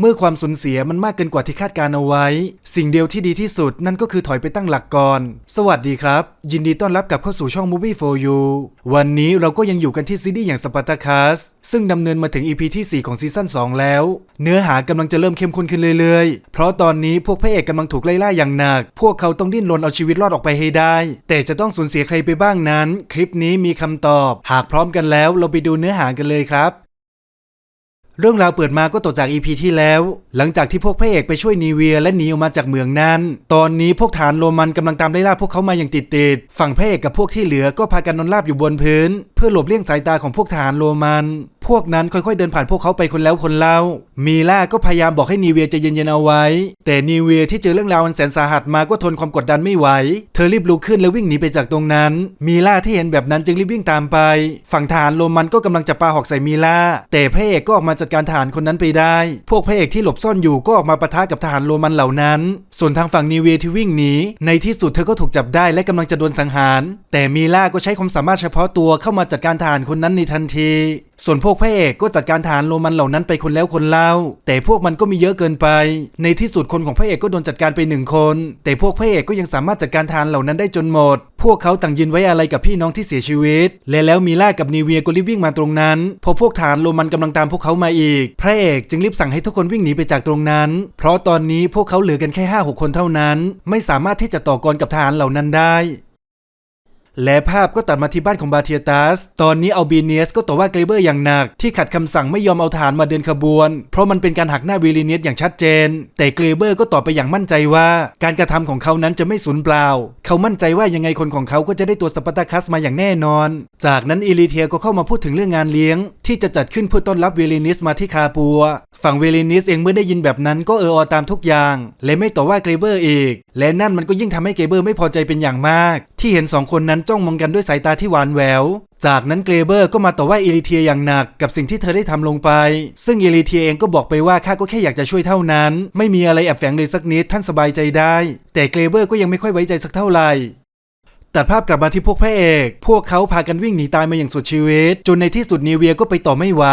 เมื่อความสูญเสียมันมากเกินกว่าที่คาดการเอาไว้ สิ่งเดียวที่ดีที่สุดนั่นก็คือถอยไปตั้งหลักก่อน สวัสดีครับ ยินดีต้อนรับกลับเข้าสู่ช่อง Movie for You วันนี้เราก็ยังอยู่กันที่ซีรีส์อย่างสปาร์ตาคัสซึ่งดำเนินมาถึง EP ที่ 4 ของซีซั่น2 แล้ว เนื้อหากำลังจะเริ่มเข้มข้นขึ้นเรื่อยๆ เพราะตอนนี้พวกพระเอกกำลังถูกไล่ล่าอย่างหนัก พวกเขาต้องดิ้นรนเอาชีวิตรอดออกไปให้ได้ แต่จะต้องสูญเสียใครไปบ้างนั้น คลิปนี้มีคำตอบ หากพร้อมกันแล้วเราไปดูเนื้อหากันเลยครับ เรื่องราวเปิดมาก็ต่อจากอีพีที่แล้ว หลังจากที่พวกพระเอกไปช่วยนีเวียและหนีออกมาจากเมืองนั้น ตอนนี้พวกฐานโรมันกำลังตามไล่ล่าพวกเขามาอย่างติดติดฝั่งพระเอกกับพวกที่เหลือก็พากันนอนราบอยู่บนพื้น เพื่อหลบเลี่ยงสายตาของพวกฐานโรมัน พวกนั้นค่อยๆเดินผ่านพวกเขาไปคนแล้วคนเล่า มีล่าก็พยายามบอกให้นีเวียใจเย็นๆเอาไว้ แต่นีเวียที่เจอเรื่องราวอันแสนสาหัสมาก็ทนความกดดันไม่ไหว เธอรีบลุกขึ้นแล้ววิ่งหนีไปจากตรงนั้น มีล่าที่เห็นแบบนั้นจึงรีบวิ่งตามไป ฝั่งทหารโรมันก็กำลังจะปาหอกใส่มีล่า แต่พระเอกก็ออกมาจัดการทหารคนนั้นไปได้ พวกพระเอกที่หลบซ่อนอยู่ก็ออกมาปะทะกับทหารโรมันเหล่านั้น ส่วนทางฝั่งนีเวียที่วิ่งหนี ในที่สุดเธอก็ถูกจับได้และกำลังจะโดนสังหาร แต่มีล่าก็ใช้ความสามารถเฉพาะตัวเข้ามาจัดการทหารคนนั้นในทันทีส่วนพวกพระเอกก็จัดการทหารโรมันเหล่านั้นไปคนแล้วคนเล่า แต่พวกมันก็มีเยอะเกินไป ในที่สุดคนของพระเอกก็โดนจัดการไปหนึ่งคน แต่พวกพระเอกก็ยังสามารถจัดการทหารเหล่านั้นได้จนหมด พวกเขาต่างยืนไว้อะไรกับพี่น้องที่เสียชีวิต และแล้วมีล่ากับนีเวียก็รีบวิ่งมาตรงนั้น พอพวกทหารโรมันกำลังตามพวกเขามาอีก พระเอกจึงรีบสั่งให้ทุกคนวิ่งหนีไปจากตรงนั้น เพราะตอนนี้พวกเขาเหลือกันแค่ห้าหกคนเท่านั้น ไม่สามารถที่จะต่อกรกับทหารเหล่านั้นได้ และภาพก็ตัดมาที่บ้านของบาเทียตัส ตอนนี้อัลบีเนียสก็ต่อว่าเกรเบอร์อย่างหนัก ที่ขัดคำสั่งไม่ยอมเอาทหารมาเดินขบวน เพราะมันเป็นการหักหน้าวิลิเนียสอย่างชัดเจน แต่เกรเบอร์ก็ตอบไปอย่างมั่นใจว่า การกระทำของเขานั้นจะไม่สูญเปล่า เขามั่นใจว่ายังไงคนของเขาก็จะได้ตัวสปาร์ตาคัสมาอย่างแน่นอน จากนั้นอิลิเทียก็เข้ามาพูดถึงเรื่องงานเลี้ยง ที่จะจัดขึ้นเพื่อต้อนรับวิลิเนียสมาที่คาปัว ฝั่งวิลิเนียสเองเมื่อได้ยินแบบนั้นก็เอออตามทุกอย่าง และไม่ต่อว่าเกรเบอร์อีก และนั่นมันก็ยิ่งทำให้เกรเบอร์ไม่พอใจเป็นอย่างมาก ที่เห็นสองคนนั้นจ้องมองกันด้วยสายตาที่หวานแหวว จากนั้นเกรเบอร์ก็มาต่อว่าเอลิเทียอย่างหนักกับสิ่งที่เธอได้ทำลงไป ซึ่งเอลิเทียเองก็บอกไปว่าข้าก็แค่อยากจะช่วยเท่านั้น ไม่มีอะไรแอบแฝงเลยสักนิดท่านสบายใจได้ แต่เกรเบอร์ก็ยังไม่ค่อยไว้ใจสักเท่าไหร่ ตัดภาพกลับมาที่พวกพระเอก พวกเขาพากันวิ่งหนีตายมาอย่างสุดชีวิต จนในที่สุดนีเวียก็ไปต่อไม่ไหว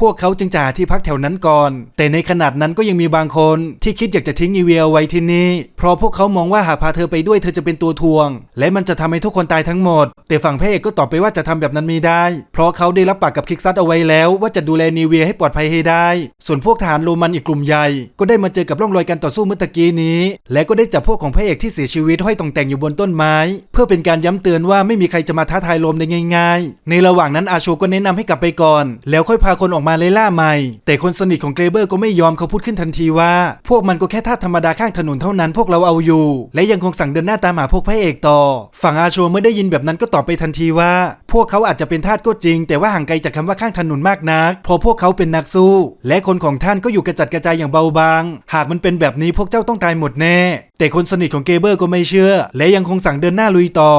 พวกเขาจึงจะหาที่พักแถวนั้นก่อน แต่ในขนาดนั้นก็ยังมีบางคนที่คิดอยากจะทิ้งนีเวียไว้ที่นี่ เพราะพวกเขามองว่าหากพาเธอไปด้วยเธอจะเป็นตัวทวง และมันจะทำให้ทุกคนตายทั้งหมด แต่ฝั่งพระเอกก็ตอบไปว่าจะทำแบบนั้นไม่ได้ เพราะเขาได้รับปากกับคิกซัตเอาไว้แล้ว ว่าจะดูแลนีเวียให้ปลอดภัยให้ได้ ส่วนพวกทหารโรมันอีกกลุ่มใหญ่ ก็ได้มาเจอกับร่องรอยการต่อสู้เมื่อตะกี้นี้ และก็ได้จับพวกของพระเอกที่เสียชีวิตห้อยตองแต่งอยู่บนต้นไม้ เพื่อเป็นการย้ำเตือนว่าไม่มีใครจะมาท้าทายโรมได้ง่าย ๆ ในระหว่างนั้นอาโชก็แนะนำให้กลับไปก่อน แล้วค่อยพาคนออกมาไล่ล่าใหม่ แต่คนสนิทของเกรเบอร์ก็ไม่ยอมเขาพูดขึ้นทันทีว่า พวกมันก็แค่ทาธรรมดาข้างถนนเท่านั้นพวกเราเอาอยู่ และยังคงสั่งเดินหน้าตามหาพวกพระเอกต่อ ฝั่งอาโชเมื่อได้ยินแบบนั้นก็ตอบไปทันทีว่า พวกเขาอาจจะเป็นทาสก็จริง แต่ว่าห่างไกลจากคำว่าข้างถนนมากนักพราะพวกเขาเป็นนักสู้ และคนของท่านก็อยู่กระจัดกระจายอย่างเบาบาง หากมันเป็นแบบนี้พวกเจ้าต้องตายหมดแน่ แต่คนสนิทของเกรเบอร์ก็ไม่เชื่อ และยังคงสั่งเดินหน้าลุยต่อ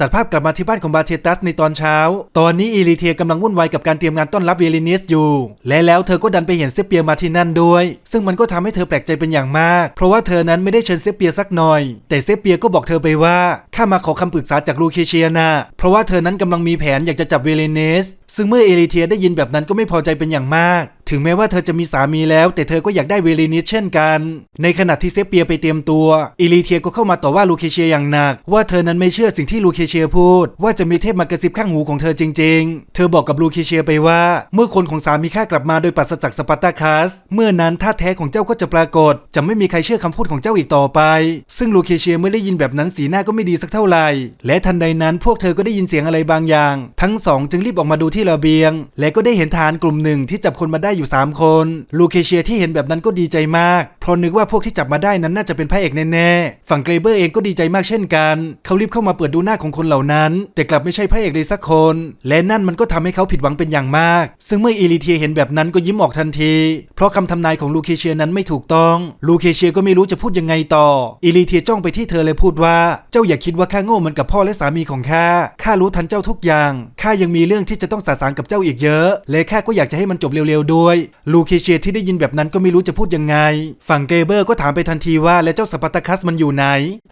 ตัดภาพกลับมาที่บ้านของบาเทตัสในตอนเช้า ตอนนี้อีลิเทียกำลังวุ่นวายกับการเตรียมงานต้อนรับเวลินียสอยู่ และแล้วเธอก็ดันไปเห็นเซเปียมาที่นั่นด้วย ซึ่งมันก็ทำให้เธอแปลกใจเป็นอย่างมาก เพราะว่าเธอนั้นไม่ได้เชิญเซเปียสักหน่อย แต่เซเปียก็บอกเธอไปว่าข้ามาขอคำปรึกษาจากลูเคเชียนะเพราะว่าเธอนั้นกำลังมีแผนอยากจะจับเวลิเนสซึ่งเมื่อเอลิเทียได้ยินแบบนั้นก็ไม่พอใจเป็นอย่างมาก ถึงแม้ว่าเธอจะมีสามีแล้ว แต่เธอก็อยากได้เวลินิสเช่นกัน ในขณะที่เซเปียไปเตรียมตัวอิลิเทียก็เข้ามาต่อว่าลูเคเชียอย่างหนัก ว่าเธอนั้นไม่เชื่อสิ่งที่ลูเคเชียพูด ว่าจะมีเทพมากระซิบข้างหูของเธอจริง ๆ เธอบอกกับลูเคเชียไปว่า เมื่อคนของสามีข้ากลับมาโดยปราศจากสปาร์ตาคัสเมื่อนั้นท่าแท้ของเจ้าก็จะปรากฏ จะไม่มีใครเชื่อคำพูดของเจ้าอีกต่อไป ซึ่งลูเคเชียเมื่อได้ยินแบบนั้นสีหน้าก็ไม่ดีสักเท่าไหร่ และทันใดนั้นพวกเธอก็ได้ยินเสียงอะไรบางอย่าง ทั้งสองจึงรีบออกมาดูที่ระเบียง และก็ได้เห็นทหารกลุ่มหนึ่งที่จับคนมาได้อยู่สามคนลูเคเชียที่เห็นแบบนั้นก็ดีใจมาก เพราะนึกว่าพวกที่จับมาได้นั้นน่าจะเป็นพระเอกแน่ๆ ฝั่งเกรเบอร์เองก็ดีใจมากเช่นกัน เขารีบเข้ามาเปิดดูหน้าของคนเหล่านั้น แต่กลับไม่ใช่พระเอกเลยสักคน และนั่นมันก็ทำให้เขาผิดหวังเป็นอย่างมาก ซึ่งเมื่ออีลิเทียเห็นแบบนั้นก็ยิ้มออกทันที เพราะคำทำนายของลูเคเชียนั้นไม่ถูกต้องลูเคเชียก็ไม่รู้จะพูดยังไงต่ออีลิเทียจ้องไปที่เธอเลยพูดว่า เจ้าอย่าคิดว่าข้าโง่เหมือนกับพ่อและสามีของข้าข้ารู้ทันเจ้าทุกอย่างข้ายังมีเรื่องที่จะต้องสาสางกับเจ้าอีกเยอะและข้าก็อยากจะให้มันจบเร็วๆด้วยด้วย ลูเคเชียที่ได้ยินแบบนั้นก็ไม่รู้จะพูดยังไง ฝั่งเกเบอร์ก็ถามไปทันทีว่าแล้วเจ้าสปาร์ตาคัสมันอยู่ไหน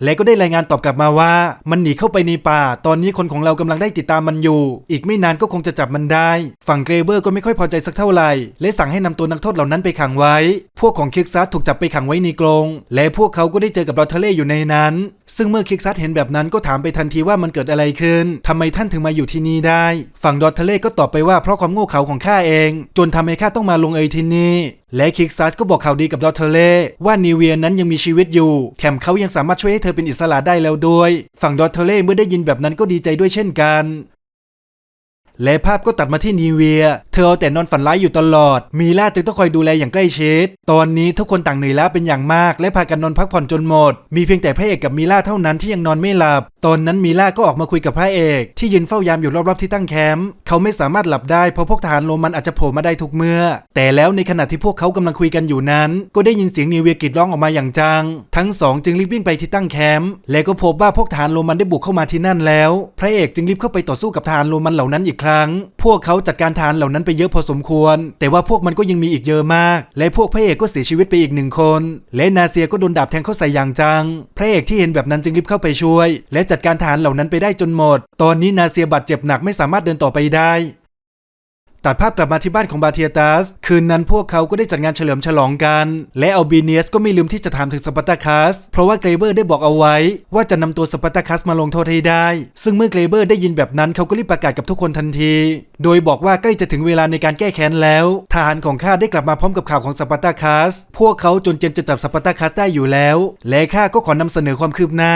และก็ได้รายงานตอบกลับมาว่า มันหนีเข้าไปในป่า ตอนนี้คนของเรากำลังได้ติดตามมันอยู่ อีกไม่นานก็คงจะจับมันได้ ฝั่งเกเบอร์ก็ไม่ค่อยพอใจสักเท่าไหร่ และสั่งให้นำตัวนักโทษเหล่านั้นไปขังไว้ พวกของคิกซัสถูกจับไปขังไว้ในกรงและพวกเขาก็ได้เจอกับลอเทเล่อยู่ในนั้น ซึ่งเมื่อคิกซัสเห็นแบบนั้นก็ถามไปทันทีว่ามันเกิดอะไรขึ้นทำไมท่านถึงมาอยู่ที่นี่ได้ ฝั่งดอทเทเล่ก็ตอบไปว่าเพราะความโง่เขลาของข้าเอง จนทำให้ข้าต้องมาลงเอยที่นี่และคิกซัสก็บอกข่าวดีกับดอทเทเล่ว่านิเวียนั้นยังมีชีวิตอยู่ แถมเขายังสามารถช่วยให้เธอเป็นอิสระได้แล้วด้วย ฝั่งดอทเทเล่เมื่อได้ยินแบบนั้นก็ดีใจด้วยเช่นกัน และภาพก็ตัดมาที่นีเวีย เธอเอาแต่นอนฝันร้ายอยู่ตลอด มีล่าจึงต้องคอยดูแลอย่างใกล้ชิด ตอนนี้ทุกคนต่างเหนื่อยล้าเป็นอย่างมาก และพากันนอนพักผ่อนจนหมด มีเพียงแต่พระเอกกับมีล่าเท่านั้นที่ยังนอนไม่หลับ ตอนนั้นมีล่าก็ออกมาคุยกับพระเอก ที่ยืนเฝ้ายามอยู่รอบๆที่ตั้งแคมป์ เขาไม่สามารถหลับได้เพราะพวกทหารโรมันอาจจะโผล่มาได้ทุกเมื่อ แต่แล้วในขณะที่พวกเขากำลังคุยกันอยู่นั้น ก็ได้ยินเสียงนีเวียกรีดร้องออกมาอย่างจัง ทั้งสองจึงรีบวิ่งไปที่ตั้งแคมป์ และก็พบว่าพวกทหารโรมันได้บุกเข้ามาที่นั่นแล้ว พระเอกจึงรีบเข้าไปต่อสู้กับทหารโรมันเหล่านั้นอีกครั้ง พวกเขาจัดการทหารเหล่านั้นไปเยอะพอสมควร แต่ว่าพวกมันก็ยังมีอีกเยอะมาก และพวกพระเอกก็เสียชีวิตไปอีกหนึ่งคน และนาเซียก็โดนดาบแทงเข้าใส่อย่างจัง พระเอกที่เห็นแบบนั้นจึงรีบเข้าไปช่วย และจัดการทหารเหล่านั้นไปได้จนหมด ตอนนี้นาเซียบาดเจ็บหนักไม่สามารถเดินต่อไปได้ ตัดภาพกลับมาที่บ้านของบาเทียตัส คืนนั้นพวกเขาก็ได้จัดงานเฉลิมฉลองกัน และอัลบีเนียสก็ไม่ลืมที่จะถามถึงสปาร์ตาคัส เพราะว่าเกรเบอร์ได้บอกเอาไว้ ว่าจะนำตัวสปาร์ตาคัสมาลงโทษให้ได้ ซึ่งเมื่อเกรเบอร์ได้ยินแบบนั้นเขาก็รีบประกาศกับทุกคนทันที โดยบอกว่าใกล้จะถึงเวลาในการแก้แค้นแล้ว ทหารของข้าได้กลับมาพร้อมกับข่าวของสปาร์ตาคัส พวกเขาจนเจนจะจับสปาร์ตาคัสได้อยู่แล้ว และข้าก็ขอนำเสนอความคืบหน้า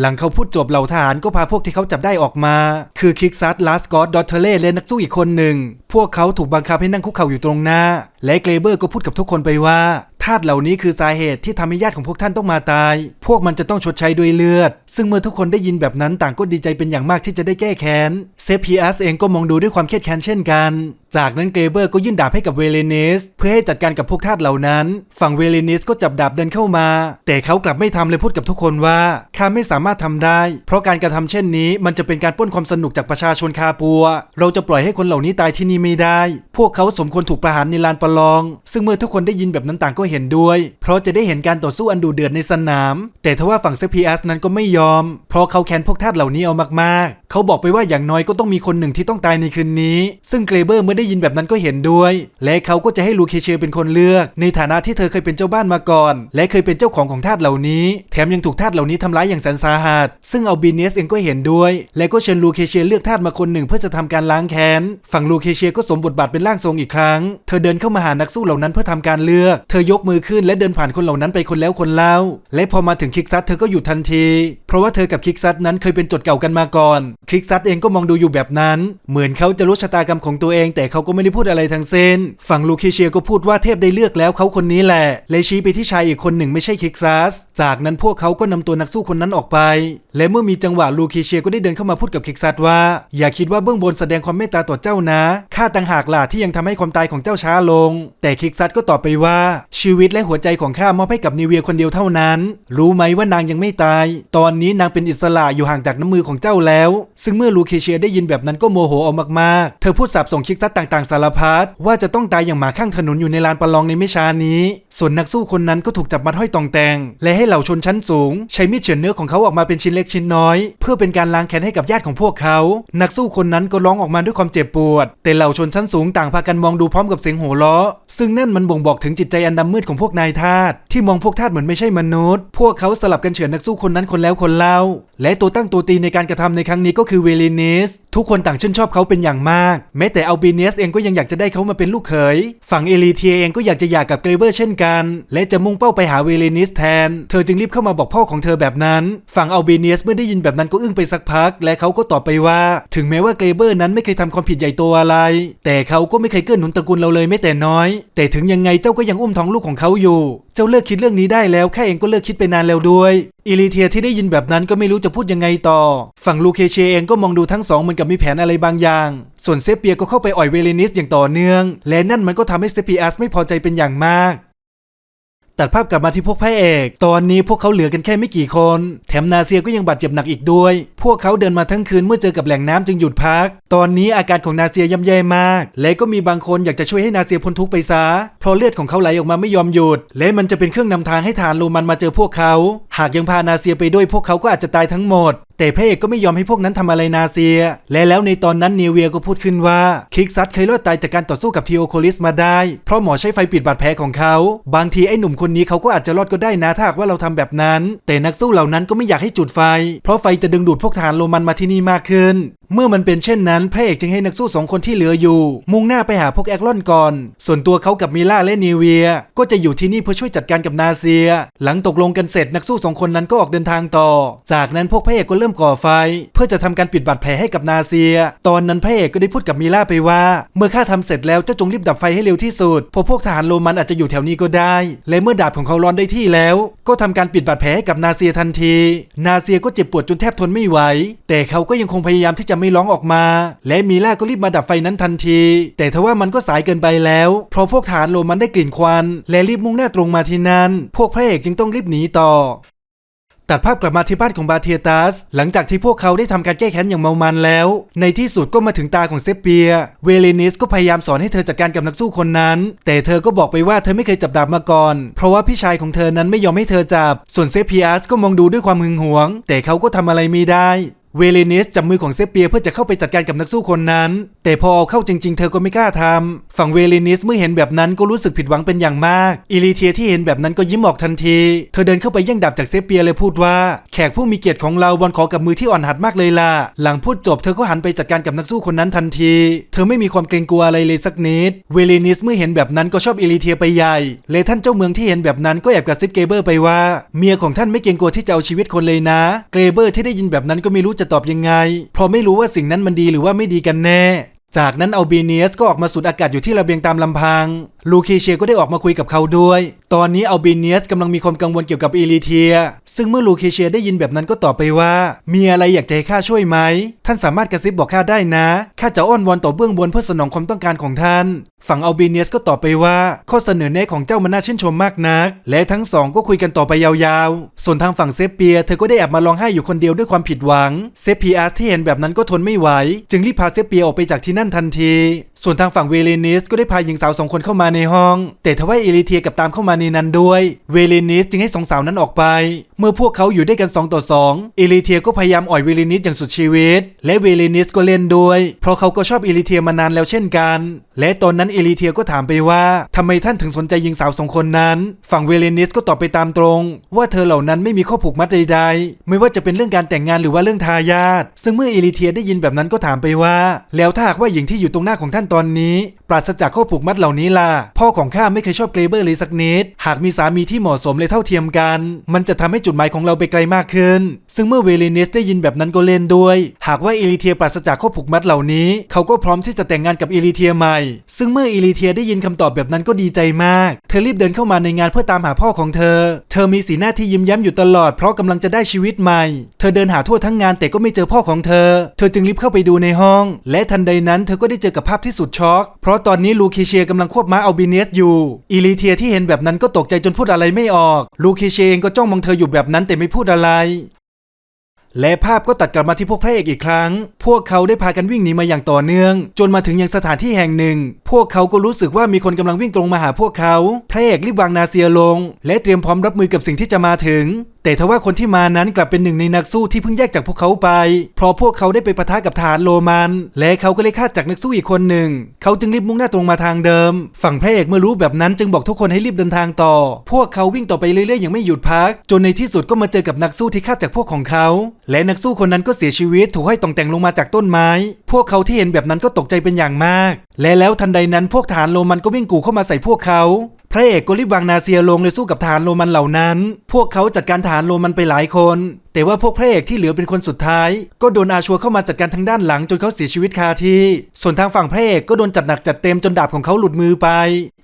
หลังเขาพูดจบเหล่าทหารก็พาพวกที่เขาจับได้ออกมา คือคิกซัสลาสกอตดอเทเล่และนักสู้อีกคนหนึ่ง พวกเขาถูกบังคับให้นั่งคุกเข่าอยู่ตรงหน้า และเกรเบอร์ก็พูดกับทุกคนไปว่าธาตุเหล่านี้คือสาเหตุที่ทำให้ญาติของพวกท่านต้องมาตาย พวกมันจะต้องชดใช้ด้วยเลือด ซึ่งเมื่อทุกคนได้ยินแบบนั้นต่างก็ดีใจเป็นอย่างมากที่จะได้แก้แค้น เซพีอัสเองก็มองดูด้วยความเครียดแค้นเช่นกันจากนั้นเกรเบอร์ก็ยื่นดาบให้กับเวเลนิสเพื่อให้จัดการกับพวกทาสเหล่านั้น ฝั่งเวเลนิสก็จับดาบเดินเข้ามา แต่เขากลับไม่ทำเลยพูดกับทุกคนว่าข้าไม่สามารถทำได้ เพราะการกระทำเช่นนี้ มันจะเป็นการปล้นความสนุกจากประชาชนคาปัว เราจะปล่อยให้คนเหล่านี้ตายที่นี่ไม่ได้ พวกเขาสมควรถูกประหารในลานประลอง ซึ่งเมื่อทุกคนได้ยินแบบนั้นต่างก็เห็นด้วย เพราะจะได้เห็นการต่อสู้อันดุเดือดในสนาม แต่ทว่าฝั่งเซพีอัสนั้นก็ไม่ยอม เพราะเขาแค้นพวกทาสเหล่านี้เอามากๆ เขาบอกไปว่าอย่างน้อยก็ต้องมีคนหนึ่งที่ต้องตายในคืนนี้ ซึ่งเกรเบอร์เมื่อได้ยินแบบนั้นก็เห็นด้วย และเขาก็จะให้ลูเคเชียเป็นคนเลือก ในฐานะที่เธอเคยเป็นเจ้าบ้านมาก่อน และเคยเป็นเจ้าของของทาสเหล่านี้ แถมยังถูกทาสเหล่านี้ทำร้ายอย่างแสนสาหัส ซึ่งเอัลบีเนสเองก็เห็นด้วย และก็เชิญลูเคเชียเลือกทาสมาคนหนึ่งเพื่อจะทำการล้างแค้น ฝั่งลูเคเชียก็สมบทบาทเป็นร่างทรงอีกครั้ง เธอเดินเข้ามาหานักสู้เหล่านั้นเพื่อทำการเลือก เธอยกมือขึ้นและเดินผ่านคนเหล่านั้นไปคนแล้วคนเล่า และพอมาถึงคิกซัตเธอก็หยุดทันที เพราะว่าเธอกับคิกซัตนั้นเคยเป็นจทย์เก่ากันมาก่อน คิกซัตเองก็มองดูอยู่แบบนั้น เหมือนเขาจะรู้ชะตากรรมของตัวเองแต่เขาก็ไม่ได้พูดอะไรทั้งสิ้น ฝั่งลูเคเชียก็พูดว่าเทพได้เลือกแล้วเขาคนนี้แหละเลยชี้ไปที่ชายอีกคนหนึ่งไม่ใช่คิกซัสจากนั้นพวกเขาก็นำตัวนักสู้คนนั้นออกไป และเมื่อมีจังหวะลูเคเชียก็ได้เดินเข้ามาพูดกับคิกซัสว่า อย่าคิดว่าเบื้องบนแสดงความเมตตาต่อเจ้านะข้าต่างหากล่ะที่ยังทำให้ความตายของเจ้าช้าลง แต่คิกซัสก็ตอบไปว่าชีวิตและหัวใจของข้ามอบให้กับนิเวียคนเดียวเท่านั้น รู้ไหมว่านางยังไม่ตาย ตอนนี้นางเป็นอิสระอยู่ห่างจากน้ำมือของเจ้าแล้ว ซึ่งเมื่อลูเคเชียได้ยินแบบนั้นก็โมโหเอามากๆ เธอพูดสาบส่งคิกซัสต่างๆสารพัดว่าจะต้องตายอย่างหมาข้างถนนอยู่ในลานประลองในไม่ช้านี้ ส่วนนักสู้คนนั้นก็ถูกจับมัดห้อยตองแตง และให้เหล่าชนชั้นสูง ใช้มีดเฉือนเนื้อของเขาออกมาเป็นชิ้นเล็กชิ้นน้อย เพื่อเป็นการล้างแค้นให้กับญาติของพวกเขา นักสู้คนนั้นก็ร้องออกมาด้วยความเจ็บปวด แต่เหล่าชนชั้นสูงต่างพากันมองดูพร้อมกับเสียงโห่ราะซึ่งนั่นมันบ่งบอกถึงจิตใจอันดำมืดของพวกนายทาสที่มองพวกทาสเหมือนไม่ใช่มนุษย์ พวกเขาสลับกันเฉือนนักสู้คนนั้นคนแล้วคนเล่า และตัวตั้งตัวตีในการกระทำในครั้งนี้ก็คือเวลินิสทุกคนต่างชื่นชอบเขาเป็นอย่างมาก แม้แต่อัลบีเนสเองก็ยังอยากจะได้เขามาเป็นลูกเขย ฝั่งเอลีเทียเองก็อยากจะหย่ากับเกรเบอร์เช่นกัน และจะมุ่งเป้าไปหาเวเลนิสแทน เธอจึงรีบเข้ามาบอกพ่อของเธอแบบนั้น ฝั่งอัลบีเนสเมื่อได้ยินแบบนั้นก็อึ้งไปสักพัก และเขาก็ตอบไปว่า ถึงแม้ว่าเกรเบอร์นั้นไม่เคยทำความผิดใหญ่โตอะไร แต่เขาก็ไม่เคยเกื้อหนุนตระกูลเราเลยไม่แต่น้อย แต่ถึงยังไงเจ้าก็ยังอุ้มท้องลูกของเขาอยู่ จ้าเลิกคิดเรื่องนี้ได้แล้วแค่เองก็เลิกคิดไปนานแล้วด้วยอิลิเทียที่ได้ยินแบบนั้นก็ไม่รู้จะพูดยังไงต่อ ฝั่งลูเคเชเองก็มองดูทั้งสองเหมือนกับมีแผนอะไรบางอย่าง ส่วนเซเปียก็เข้าไปอ่อยเวเลนิสอย่างต่อเนื่อง และนั่นมันก็ทำให้เซเปียสไม่พอใจเป็นอย่างมาก ตัดภาพกลับมาที่พวกพระเอก ตอนนี้พวกเขาเหลือกันแค่ไม่กี่คน แถมนาเซียก็ยังบาดเจ็บหนักอีกด้วย พวกเขาเดินมาทั้งคืนเมื่อเจอกับแหล่งน้ำจึงหยุดพัก ตอนนี้อาการของนาเซียย่ำแย่มาก และก็มีบางคนอยากจะช่วยให้นาเซียพ้นทุกข์ไปซะ เพราะเลือดของเขาไหลออกมาไม่ยอมหยุด และมันจะเป็นเครื่องนำทางให้ทานโรมันมาเจอพวกเขา หากยังพานาเซียไปด้วยพวกเขาก็อาจจะตายทั้งหมด แต่พระเอกก็ไม่ยอมให้พวกนั้นทำอะไรนาเซีย และแล้วในตอนนั้นเนเวียก็พูดขึ้นว่าคิกซัตเคยรอดตายจากการต่อสู้กับทีโอโคลิสมาได้ เพราะหมอใช้ไฟปิดบาดแผลของเขา บางทีไอ้หนุ่มคนนี้เขาก็อาจจะรอดก็ได้นะถ้าหากว่าเราทำแบบนั้น แต่นักสู้เหล่านั้นก็ไม่อยากให้จุดไฟ เพราะไฟจะดึงดูดพวกทหารโรมันมาที่นี่มากขึ้นเมื่อมันเป็นเช่นนั้น พระเอกจึงให้นักสู้สองคนที่เหลืออยู่ มุ่งหน้าไปหาพวกแอคลอนก่อน ส่วนตัวเขากับมิล่าและเนเวีย ก็จะอยู่ที่นี่เพื่อช่วยจัดการกับนาเซีย หลังตกลงกันเสร็จนักสู้สองคนนั้นก็ออกเดินทางต่อ จากนั้นพวกพระเอกก็เริ่มก่อไฟ เพื่อจะทำการปิดบาดแผลให้กับนาเซีย ตอนนั้นพระเอกก็ได้พูดกับมิล่าไปว่า เมื่อข้าทำเสร็จแล้วเจ้าจงรีบดับไฟให้เร็วที่สุดเพราะพวกทหารโรมันอาจจะอยู่แถวนี้ก็ได้ และเมื่อดาบของเขาร้อนได้ที่แล้ว ก็ทำการปิดบาดแผลให้กับนาเซียทันที นาเซียก็เจ็บปวดจนแทบทนไม่ไหว แต่เขาก็ยังคงพยายามที่จะไม่ร้องออกมา และมีล่าก็รีบมาดับไฟนั้นทันที แต่ทว่ามันก็สายเกินไปแล้ว เพราะพวกฐานโรมันได้กลิ่นควัน และรีบมุ่งหน้าตรงมาที่นั่น พวกพระเอกจึงต้องรีบหนีต่อ ตัดภาพกลับมาที่บ้านของบาเทียตัส หลังจากที่พวกเขาได้ทำการแก้แค้นอย่างเมามันแล้ว ในที่สุดก็มาถึงตาของเซเปีย เวเลนิสก็พยายามสอนให้เธอจัดการกับนักสู้คนนั้น แต่เธอก็บอกไปว่าเธอไม่เคยจับดาบมาก่อน เพราะว่าพี่ชายของเธอนั้นไม่ยอมให้เธอจับ ส่วนเซเปียสก็มองดูด้วยความหึงหวง แต่เขาก็ทำอะไรไม่ได้ เวเลนิสจับมือของเซเปียเพื่อจะเข้าไปจัดการกับนักสู้คนนั้น แต่พอเอาเข้าจริง ๆ เธอก็ไม่กล้าทำฝั่งเวเลนิสเมื่อเห็นแบบนั้นก็รู้สึกผิดหวังเป็นอย่างมากอิลิเทียที่เห็นแบบนั้นก็ยิ้มออกทันที เธอเดินเข้าไปแย่งดาบจากเซเปียเลยพูดว่า แขกผู้มีเกียรติของเราบอลขอกับมือที่อ่อนหัดมากเลยล่ะหลังพูดจบเธอก็หันไปจัดการกับนักสู้คนนั้นทันที เธอไม่มีความเกรงกลัวอะไรเลยสักนิดเวเลนิสเมื่อเห็นแบบนั้นก็ชอบอิลิเทียไปใหญ่เลยท่านเจ้าเมืองที่เห็นแบบนั้นก็แอบกระซิบเกเบอร์ไปว่า เมียของท่านไม่เกรงกลัวที่จะเอาชีวิตคนเลยนะ เกเบอร์ที่ได้ยินแบบนั้นก็ไม่รู้จะตอบยังไง เพราะไม่รู้ว่าสิ่งนั้นมันดีหรือว่าไม่ดีกันแน่ จากนั้นอัลเบเนียสก็ออกมาสูดอากาศอยู่ที่ระเบียงตามลำพัง ลูคีเชียก็ได้ออกมาคุยกับเขาด้วย ตอนนี้อัลเบเนียสกำลังมีความกังวลเกี่ยวกับอิลิเทีย ซึ่งเมื่อลูเคเชียได้ยินแบบนั้นก็ตอบไปว่า มีอะไรอยากจะให้ข้าช่วยไหม ท่านสามารถกระซิบบอกข้าได้นะ ข้าจะอ้อนวอนต่อเบื้องบนเพื่อสนองความต้องการของท่าน ฝั่งอัลเบเนียสก็ตอบไปว่า ข้อเสนอแนะของเจ้ามันน่าชื่นชมมากนัก และทั้งสองก็คุยกันต่อไปยาวๆ ส่วนทางฝั่งเซเปีย เธอก็ได้แอบมาร้องไห้อยู่คนเดียวด้วยความผิดหวัง เซเปียสที่เห็นแบบนั้นก็ทนไม่ไหว จึงรีบพาเซเปียออกไปจากที่นั่นทันที ส่วนทางฝั่งเวเลนิสก็ได้พาหญิงสาวสองคนเข้ามาในห้อง แต่ทว่าเอลิเทียกับตามเข้ามานนั้นด้วย เวเลนิสจึงให้สองสาวนั้นออกไป เมื่อพวกเขาอยู่ด้วยกัน2ต่อ2เอลิเทียก็พยายามอ่อยเวเลนิสอย่างสุดชีวิต และเวเลนิสก็เล่นด้วย เพราะเขาก็ชอบเอลิเทียมานานแล้วเช่นกัน และตอนนั้นเอลิเทียก็ถามไปว่าทำไมท่านถึงสนใจหญิงสาวสองคนนั้น ฝั่งเวเลนิสก็ตอบไปตามตรง ว่าเธอเหล่านั้นไม่มีข้อผูกมัดใดๆ ไม่ว่าจะเป็นเรื่องการแต่งงานหรือว่าเรื่องทายาทซึ่งเมื่อเอลิเทียได้ยินแบบนั้นก็ถามไปว่า แล้วถ้าหากว่าหญิงที่อยู่ตรงหน้าของท่านตอนนี้ ปราศจากข้อผูกมัดเหล่านี้ล่ะพ่อของข้าไม่เคยชอบเกรเบอร์เลยสักนิดหากมีสามีที่เหมาะสมและเท่าเทียมกัน มันจะทำให้จุดหมายของเราไปไกลมากขึ้น ซึ่งเมื่อเวเลนิสได้ยินแบบนั้นก็เล่นด้วย หากว่าเอลิเทียปราศจากข้อผูกมัดเหล่านี้ เขาก็พร้อมที่จะแต่งงานกับเอลิเทียใหม่ ซึ่งเมื่อเอลิเทียได้ยินคำตอบแบบนั้นก็ดีใจมาก เธอรีบเดินเข้ามาในงานเพื่อตามหาพ่อของเธอ เธอมีสีหน้าที่ยิ้มแย้มอยู่ตลอดเพราะกำลังจะได้ชีวิตใหม่ เธอเดินหาทั่วทั้งงานแต่ก็ไม่เจอพ่อของเธอ เธอจึงรีบเข้าไปดูในห้อง และทันใดนั้นเธอก็ได้เจอกับภาพที่สุดช็อก เพราะตอนนี้ลูคิเชียกำลังควบม้าอัลบิเนสอยู่อีลิเทียที่เห็นแบบนั้นก็ตกใจจนพูดอะไรไม่ออก ลูคิเชเองก็จ้องมองเธออยู่แบบนั้นแต่ไม่พูดอะไร และภาพก็ตัดกลับมาที่พวกพระเอกอีกครั้ง พวกเขาได้พากันวิ่งหนีมาอย่างต่อเนื่อง จนมาถึงยังสถานที่แห่งหนึ่ง พวกเขาก็รู้สึกว่ามีคนกำลังวิ่งตรงมาหาพวกเขา พระเอกรีบวางนาเซียลง และเตรียมพร้อมรับมือกับสิ่งที่จะมาถึงแต่ทว่าคนที่มานั้นกลับเป็นหนึ่งในนักสู้ที่เพิ่งแยกจากพวกเขาไป เพราะพวกเขาได้ไปปะทะกับทหารโรมัน และเขาก็เลยฆ่าจากนักสู้อีกคนหนึ่ง เขาจึงรีบมุ่งหน้าตรงมาทางเดิม ฝั่งพระเอกเมื่อรู้แบบนั้นจึงบอกทุกคนให้รีบเดินทางต่อ พวกเขาวิ่งต่อไปเรื่อยๆอย่างไม่หยุดพัก จนในที่สุดก็มาเจอกับนักสู้ที่ฆ่าจากพวกของเขา และนักสู้คนนั้นก็เสียชีวิตถูกห้อยตองแต่งลงมาจากต้นไม้ พวกเขาที่เห็นแบบนั้นก็ตกใจเป็นอย่างมาก และแล้วทันใดนั้นพวกทหารโรมันก็วิ่งกู่เข้ามาใส่พวกเขา พระเอกก็รีบวางนาเซียลงเลยสู้กับฐานโรมันเหล่านั้น พวกเขาจัดการฐานโรมันไปหลายคน แต่ว่าพวกพระเอกที่เหลือเป็นคนสุดท้าย ก็โดนอาชัวเข้ามาจัดการทางด้านหลังจนเขาเสียชีวิตคาที่ ส่วนทางฝั่งพระเอกก็โดนจัดหนักจัดเต็มจนดาบของเขาหลุดมือไป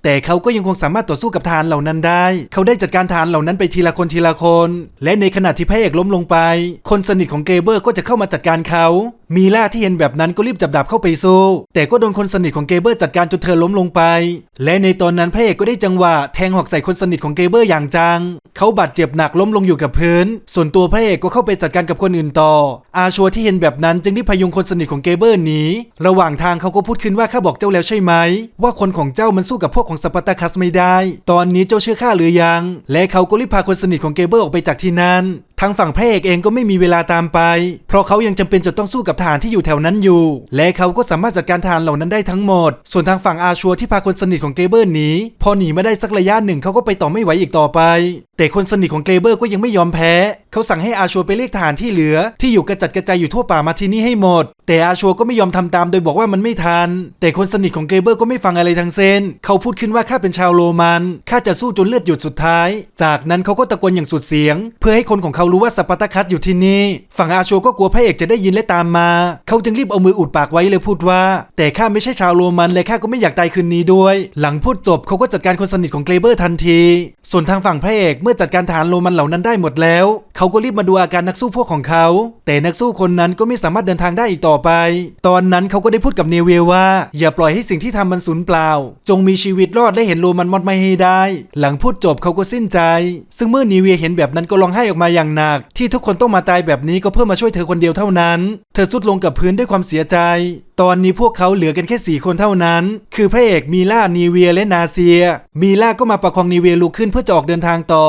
แต่เขาก็ยังคงสามารถต่อสู้กับทารเหล่านั้นได้ เขาได้จัดการทารเหล่านั้นไปทีละคนทีละคน และในขณะที่พระเอกล้มลงไป คนสนิทของเกเบอร์ก็จะเข้ามาจัดการเขามีล่าที่เห็นแบบนั้นก็รีบจับดาบเข้าไปสู้แต่ก็โดนคนสนิทของเกเบอร์จัดการจนเธอล้มลงไป และในตอนนั้นพระเอกก็ได้จังหวะแทงหอกใส่คนสนิทของเกเบอร์อย่างจัง เขาบาดเจ็บหนักล้มลงอยู่กับพื้น ส่วนตัวพระเอกก็เข้าไปจัดการกับคนอื่นต่อ อาชัวที่เห็นแบบนั้นจึงได้พยุงคนสนิทของเกเบอร์หนี ระหว่างทางเขาก็พูดขึ้นว่าข้าบอกเจ้าแล้วใช่ไหม ว่าคนของเจ้ามันสู้กับพวกของสปาร์ตาคัสไม่ได้ ตอนนี้เจ้าเชื่อข้าหรือยัง และเขาก็รีบพาคนสนิทของเกเบอร์ออกไปจากที่นั่นทางฝั่งพระเอกเองก็ไม่มีเวลาตามไป เพราะเขายังจำเป็นจะต้องสู้กับทหารที่อยู่แถวนั้นอยู่ และเขาก็สามารถจัดการทหารเหล่านั้นได้ทั้งหมด ส่วนทางฝั่งอาชัวที่พาคนสนิทของเกเบอร์หนีพอหนีมาได้สักระยะหนึ่งเขาก็ไปต่อไม่ไหวอีกต่อไป แต่คนสนิทของเกเบอร์ก็ยังไม่ยอมแพ้ เขาสั่งให้อาชัวไปเรียกทหารที่เหลือ ที่อยู่กระจัดกระจายอยู่ทั่วป่ามาที่นี่ให้หมด แต่อาชัวก็ไม่ยอมทำตามโดยบอกว่ามันไม่ทัน แต่คนสนิทของเกเบอร์ก็ไม่ฟังอะไรทั้งสิ้น เขาพูดขึ้นว่าข้าเป็นชาวโรมันข้าจะสู้จนเลือดหยุดสุดท้าย จากนั้นเขาก็ตะโกนอย่างสุดเสียง เพื่อให้คนของเขารู้ว่าสปาร์ตาคัสอยู่ที่นี่ ฝั่งอาโชก็กลัวพระเอกจะได้ยินและตามมา เขาจึงรีบเอามืออุดปากไว้เลยพูดว่า แต่ข้าไม่ใช่ชาวโรมันและข้าก็ไม่อยากตายคืนนี้ด้วย หลังพูดจบเขาก็จัดการคนสนิทของเกรเบอร์ทันที ส่วนทางฝั่งพระเอกเมื่อจัดการฐานโรมันเหล่านั้นได้หมดแล้ว เขาก็รีบมาดูอาการนักสู้พวกของเขา แต่นักสู้คนนั้นก็ไม่สามารถเดินทางได้อีกต่อไป ตอนนั้นเขาก็ได้พูดกับเนเวลว่า อย่าปล่อยให้สิ่งที่ทำมันสูญเปล่า จงมีชีวิตรอดและเห็นโรมันมอดไม่ให้ได้ หลังพูดจบเขาก็สิ้นใจ ซึ่งเมื่อนีเวียเห็นแบบนั้นก็ร้องไห้ออกมาอย่างหนักที่ทุกคนต้องมาตายแบบนี้ก็เพื่อมาช่วยเธอคนเดียวเท่านั้น เธอสุดลงกับพื้นด้วยความเสียใจ ตอนนี้พวกเขาเหลือกันแค่สี่คนเท่านั้น คือพระเอกมีล่านีเวียและนาเซีย มีล่าก็มาประคองนีเวียลุกขึ้นเพื่อจะออกเดินทางต่อ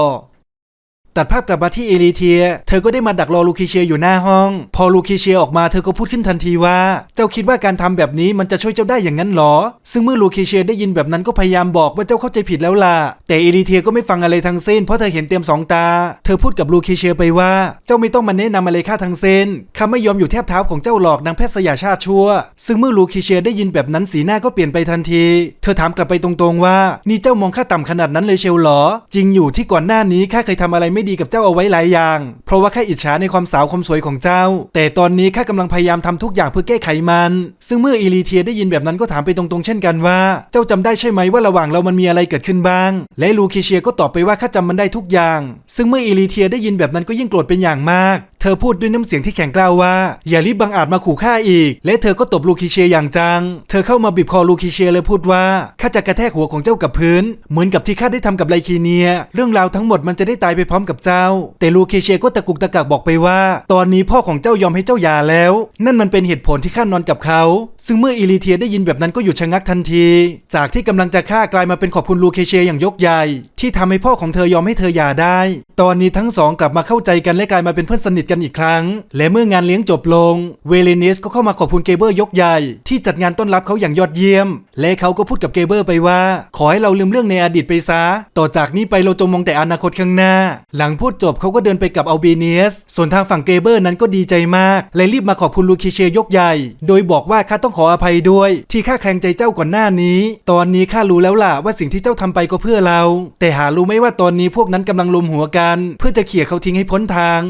ตัดภาพกลับมาที่เอลิเทีย เธอก็ได้มาดักรอลูคิเชียอยู่หน้าห้อง พอลูคิเชียออกมาเธอก็พูดขึ้นทันทีว่า เจ้าคิดว่าการทำแบบนี้มันจะช่วยเจ้าได้อย่างนั้นหรอ ซึ่งเมื่อลูคิเชียได้ยินแบบนั้นก็พยายามบอกว่าเจ้าเข้าใจผิดแล้วล่ะ แต่เอลิเทียก็ไม่ฟังอะไรทั้งสิ้นเพราะเธอเห็นเต็มสองตา เธอพูดกับลูคิเชียไปว่า เจ้าไม่ต้องมาแนะนำอะไรข้าทั้งสิ้นข้าไม่ยอมอยู่แทบเท้าของเจ้าหรอกนางแพทย์สยาชาติชั่ว ซึ่งเมื่อลูคิเชียได้ยินแบบนั้นสีหน้าก็เปลี่ยนไปทันที เธอถามกลับไปตรงๆว่า นี่เจ้ามองข้าต่ำขนาดนั้นเลยเชียวหรอ จริงอยู่ที่ก่อนหน้านี้ข้าเคยทำอะไรไม่ดีกับเจ้าเอาไว้หลายอย่าง เพราะว่าข้าอิจฉาในความสาวความสวยของเจ้า แต่ตอนนี้ข้ากำลังพยายามทำทุกอย่างเพื่อแก้ไขมัน ซึ่งเมื่ออีลีเทียได้ยินแบบนั้นก็ถามไปตรงๆ เช่นกันว่า เจ้าจำได้ใช่ไหมว่าระหว่างเรามันมีอะไรเกิดขึ้นบ้าง และลูคิเชียก็ตอบไปว่าข้าจำมันได้ทุกอย่าง ซึ่งเมื่ออีลีเทียได้ยินแบบนั้นก็ยิ่งโกรธเป็นอย่างมาก ธอพูดด้วยน้ำเสียงที่แข็งกร้าวว่า อย่ารีบบังอาจมาขู่ข้าอีก และเธอก็ตบลูคิเชียอย่างจัง เธอเข้ามาบีบคอลูคิเชียเลยพูดว่าข้าจะกระแทกหัวของเจ้ากับพื้น เหมือนกับที่ข้าได้ทำกับไลคีเนีย เรื่องราวทั้งหมดมันจะได้ตายไปพร้อมกับเจ้า แต่ลูคิเชียก็ตะกุกตะกักบอกไปว่า ตอนนี้พ่อของเจ้ายอมให้เจ้าหย่าแล้ว นั่นมันเป็นเหตุผลที่ข้านอนกับเขา ซึ่งเมื่ออีลีเทียได้ยินแบบนั้นก็หยุดชะงักทันที จากที่กำลังจะฆ่ากลายมาเป็นขอบคุณลูเคเชียอย่างยกใหญ่ที่ทำให้พ่อของเธอยอมให้เธอหย่าได้ ตอนนี้ทั้งสองกลับมาเข้าใจกันและกลายมาเป็นเพื่อนสนิทกันอีกครั้ง และเมื่องานเลี้ยงจบลง เวเลเนสก็เข้ามาขอบคุณเกเบอร์ยกใหญ่ ที่จัดงานต้อนรับเขาอย่างยอดเยี่ยม และเขาก็พูดกับเกเบอร์ไปว่า ขอให้เราลืมเรื่องในอดีตไปซะ ต่อจากนี้ไปเราจงมองแต่อนาคตข้างหน้า หลังพูดจบเขาก็เดินไปกับอัลเบเนียส ส่วนทางฝั่งเกเบอร์นั้นก็ดีใจมากเลยรีบมาขอบคุณลูคิเชียยกใหญ่ โดยบอกว่าข้าต้องขออภัยด้วย ที่ข้าแข่งใจเจ้าก่อนหน้านี้ ตอนนี้ข้ารู้แล้วล่ะว่าสิ่งที่เจ้าทำไปก็เพื่อเราแต่แต่หารู้ไหมว่าตอนนี้พวกนั้นกำลังลุมหัวกัน เพื่อจะเขี่ยเขาทิ้งให้พ้นทาง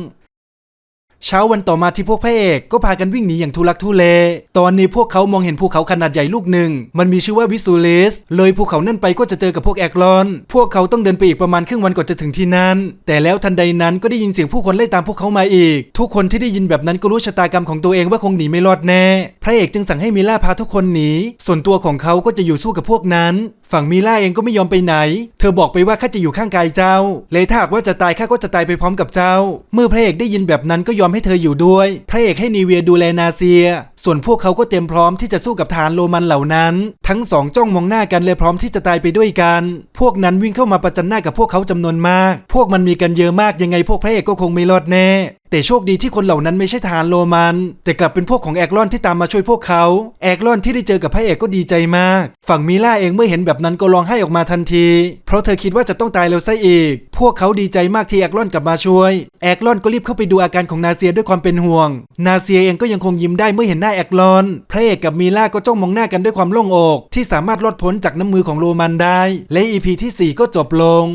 เช้าวันต่อมาที่พวกพระเอกก็พากันวิ่งหนีอย่างทุลักทุเล ตอนนี้พวกเขามองเห็นภูเขาขนาดใหญ่ลูกหนึ่ง มันมีชื่อว่าวิสูลิส เลยภูเขานั่นไปก็จะเจอกับพวกแอกลอน พวกเขาต้องเดินไปอีกประมาณครึ่งวันกว่าจะถึงที่นั่น แต่แล้วทันใดนั้นก็ได้ยินเสียงผู้คนไล่ตามพวกเขามาอีก ทุกคนที่ได้ยินแบบนั้นก็รู้ชะตากรรมของตัวเองว่าคงหนีไม่รอดแน่ พระเอกจึงสั่งให้มิล่าพาทุกคนหนี ส่วนตัวของเขาก็จะอยู่สู้กับพวกนั้น ฝั่งมิล่าเองก็ไม่ยอมไปไหน เธอบอกไปว่าข้าจะอยู่ข้างกายเจ้า เลยถ้าหากว่าจะตายข้าก็จะตายไปพร้อมกับเจ้า เมื่อพระเอกได้ยินแบบนั้นก็ยอมให้เธออยู่ด้วย พระเอกให้นีเวียดูแลนาเซียส่วนพวกเขาก็เตรียมพร้อมที่จะสู้กับทหารโรมันเหล่านั้น ทั้งสองจ้องมองหน้ากันเลยพร้อมที่จะตายไปด้วยกัน พวกนั้นวิ่งเข้ามาประจันหน้ากับพวกเขาจำนวนมาก พวกมันมีกันเยอะมากยังไงพวกพระเอกก็คงไม่รอดแน่แต่โชคดีที่คนเหล่านั้นไม่ใช่ทหารโรมัน แต่กลับเป็นพวกของแอกลอนที่ตามมาช่วยพวกเขา แอกลอนที่ได้เจอกับพระเอกก็ดีใจมาก ฝั่งมิล่าเองเมื่อเห็นแบบนั้นก็ร้องไห้ออกมาทันที เพราะเธอคิดว่าจะต้องตายเร็วซะอีก พวกเขาดีใจมากที่แอกลอนกลับมาช่วย แอกลอนก็รีบเข้าไปดูอาการของนาเซียด้วยความเป็นห่วง นาเซียเองก็ยังคงยิ้มได้เมื่อเห็นหน้าแอกลอนพระเอกกับมีล่าก็จ้องมองหน้ากันด้วยความโล่งอก ที่สามารถรอดพ้นจากน้ำมือของโรมันได้ และอีพีที่สี่ก็จบลง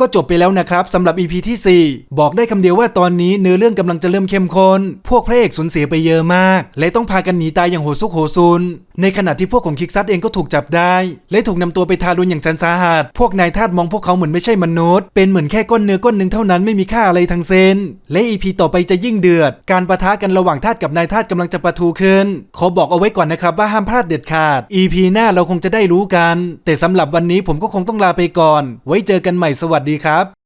ก็จบไปแล้วนะครับสำหรับ EP ที่ 4 บอกได้คำเดียวว่าตอนนี้เนื้อเรื่องกำลังจะเริ่มเข้มข้น พวกพระเอกสูญเสียไปเยอะมาก และต้องพากันหนีตายอย่างโหดซุกโหซุน ในขณะที่พวกของคิกซัตเองก็ถูกจับได้ และถูกนำตัวไปทารุณอย่างแสนสาหัส พวกนายทาสมองพวกเขาเหมือนไม่ใช่มนุษย์ เป็นเหมือนแค่ก้อนเนื้อก้อนหนึ่งเท่านั้นไม่มีค่าอะไรทั้งสิ้น และ EP ต่อไปจะยิ่งเดือด การประทะกันระหว่างทาสกับนายทาสกำลังจะประทูขึ้น ขอบอกเอาไว้ก่อนนะครับว่าห้ามพลาดเด็ดขาด EP หน้าเราคงจะได้รู้กัน แต่สำหรับวันนี้ผมก็คงต้องลาไปก่อน ไว้เจอกันใหม่สวัสดีครับ